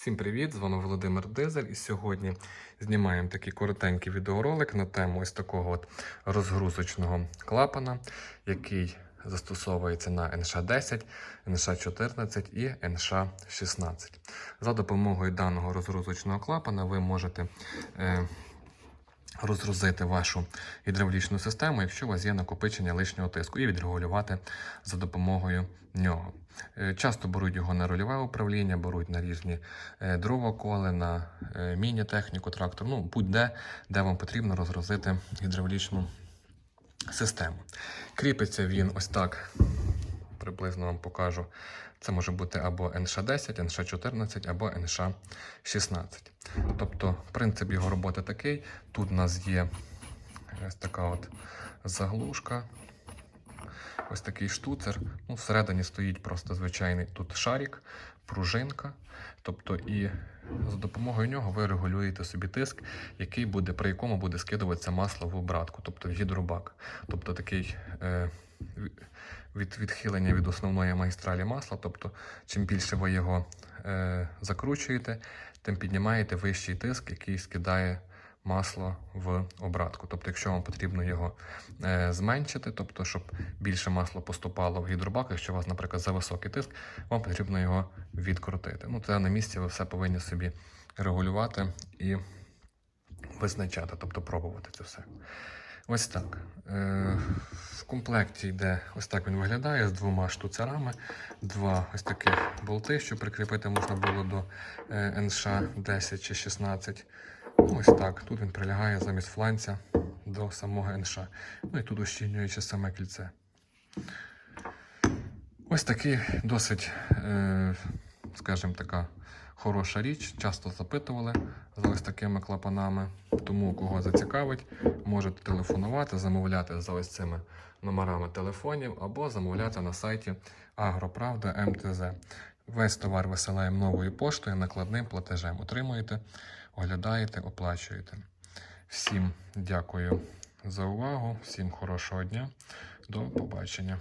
Всім привіт! З вами Володимир Дизель. І сьогодні знімаємо такий коротенький відеоролик на тему ось такого от розгрузочного клапана, який застосовується на НШ-10, НШ-14 і НШ-16. За допомогою даного розгрузочного клапана ви можете е, розгрузити вашу гідравлічну систему, якщо у вас є накопичення лишнього тиску, і відрегулювати за допомогою нього. Е, Часто беруть його на рульове управління, беруть на різні е, дровоколи, на е, міні-техніку, трактор, ну будь-де, де вам потрібно розгрузити гідравлічну систему. Кріпиться він ось так, приблизно вам покажу. Це може бути або НШ-10, НШ-14, або НШ-16. Тобто, принцип його роботи такий. Тут у нас є ось така от заглушка, ось такий штуцер. Ну, всередині стоїть просто звичайний тут шарик, пружинка. Тобто, і за допомогою нього ви регулюєте собі тиск, який буде, при якому буде скидуватися масло в обратку, тобто в гідробак. Тобто такий е, від, відхилення від основної магістралі масла. Тобто, чим більше ви його е, закручуєте, тим піднімаєте вищий тиск, який скидає масло в обратку. Тобто, якщо вам потрібно його е, зменшити, тобто, щоб більше масла поступало в гідробак, якщо у вас, наприклад, за високий тиск, вам потрібно його відкрутити. Ну, це на місці ви все повинні собі регулювати і визначати, тобто пробувати це все. Ось так. Е, В комплекті йде ось так він виглядає з двома штуцерами, два ось таких болти, що прикріпити можна було до е, НШ 10 чи 16. Ну, Ось так. Тут він прилягає замість фланця до самого НШ. Ну і тут ущільнюючи саме кільце. Ось такий досить, е, скажімо така, хороша річ. Часто запитували за ось такими клапанами. Тому, кого зацікавить, можете телефонувати, замовляти за ось цими номерами телефонів або замовляти на сайті Агроправда МТЗ. Весь товар висилаємо новою поштою, накладним платежем. Отримуєте, оглядаєте, оплачуєте. Всім дякую за увагу, всім хорошого дня. До побачення.